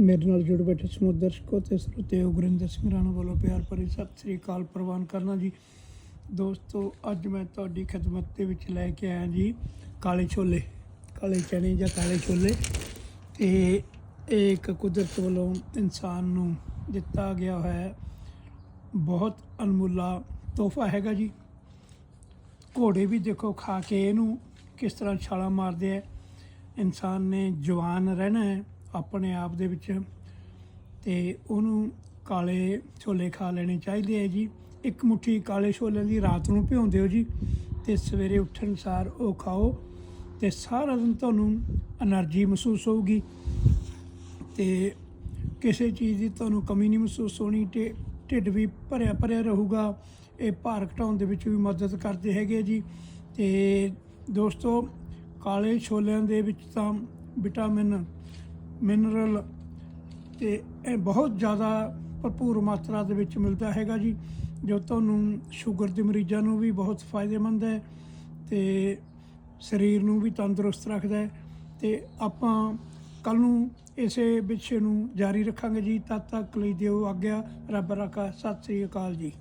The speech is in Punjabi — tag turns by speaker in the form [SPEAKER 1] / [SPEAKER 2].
[SPEAKER 1] ਮੇਰੇ ਨਾਲ ਜੁੜ ਬੈਠੇ ਸਮੂਹ ਦਰਸ਼ਕੋ ਤੇ ਸਰੋਤਿਓ ਗੁਰਿੰਦਰ ਸਿੰਘ ਰਾਣਾ ਵੱਲੋਂ ਪਿਆਰ ਭਰੀ ਸਤਿ ਸ੍ਰੀ ਅਕਾਲ ਪ੍ਰਵਾਨ ਕਰਨਾ ਜੀ। ਦੋਸਤੋ, ਅੱਜ ਮੈਂ ਤੁਹਾਡੀ ਖidmat ਦੇ ਵਿੱਚ ਲੈ ਕੇ ਆਇਆ ਜੀ ਕਾਲੇ ਛੋਲੇ, ਕਾਲੇ ਚਣੇ ਜਾਂ ਕਾਲੇ ਛੋਲੇ। ਤੇ ਇਹ ਇੱਕ ਕੁਦਰਤ ਵੱਲੋਂ ਇਨਸਾਨ ਨੂੰ ਦਿੱਤਾ ਗਿਆ ਹੈ ਬਹੁਤ ਅਨਮੁੱਲਾ ਤੋਹਫਾ ਹੈਗਾ ਜੀ। ਘੋੜੇ ਵੀ ਦੇਖੋ, ਖਾ ਕੇ ਇਹਨੂੰ ਕਿਸ ਤਰ੍ਹਾਂ ਛਾਲਾਂ ਮਾਰਦੇ ਆ। ਇਨਸਾਨ ਨੇ ਜਵਾਨ ਰਹਿਣਾ ਹੈ। ਆਪਣੇ ਆਪ ਦੇ ਵਿੱਚ ਤੇ ਉਹਨੂੰ ਕਾਲੇ ਛੋਲੇ ਖਾ ਲੈਣੇ ਚਾਹੀਦੇ ਆ ਜੀ। ਇੱਕ ਮੁਠੀ ਕਾਲੇ ਛੋਲਿਆਂ ਦੀ ਰਾਤ ਨੂੰ ਭਿਉਂਦੇ ਹੋ ਜੀ ਤੇ ਸਵੇਰੇ ਉੱਠਣ ਸਾਰ ਉਹ ਖਾਓ ਤੇ ਸਾਰਾ ਦਿਨ ਤੁਹਾਨੂੰ એનર્ਜੀ ਮਹਿਸੂਸ ਹੋਊਗੀ ਤੇ ਕਿਸੇ ਚੀਜ਼ ਦੀ ਤੁਹਾਨੂੰ ਕਮੀ ਨਹੀਂ ਮਹਿਸੂਸ ਹੋਣੀ ਤੇ ਢਿੱਡ ਵੀ ਭਰਿਆ ਭਰਿਆ ਰਹੂਗਾ। ਇਹ ਭਾਰ ਘਟਾਉਣ ਦੇ ਵਿੱਚ ਵੀ ਮਦਦ ਕਰਦੇ ਹੈਗੇ ਜੀ। ਤੇ ਦੋਸਤੋ, ਕਾਲੇ ਛੋਲਿਆਂ ਦੇ ਵਿੱਚ ਤਾਂ ਵਿਟਾਮਿਨ ਮਿਨਰਲ ਤੇ ਇਹ ਬਹੁਤ ਜ਼ਿਆਦਾ ਭਰਪੂਰ ਮਾਤਰਾ ਦੇ ਵਿੱਚ ਮਿਲਦਾ ਹੈਗਾ ਜੀ, ਜੋ ਤੁਹਾਨੂੰ ਸ਼ੂਗਰ ਦੇ ਮਰੀਜ਼ਾਂ ਨੂੰ ਵੀ ਬਹੁਤ ਫਾਇਦੇਮੰਦ ਹੈ ਤੇ ਸਰੀਰ ਨੂੰ ਵੀ ਤੰਦਰੁਸਤ ਰੱਖਦਾ ਹੈ ਤੇ ਆਪਾਂ ਕੱਲ ਨੂੰ ਇਸੇ ਵਿਸ਼ੇ ਨੂੰ ਜਾਰੀ ਰੱਖਾਂਗੇ ਜੀ। ਤਦ ਤੱਕ ਲਈ ਦਿਓ ਆਗਿਆ। ਰੱਬ ਰਾਖਾ। ਸਤਿ ਸ੍ਰੀ ਅਕਾਲ ਜੀ।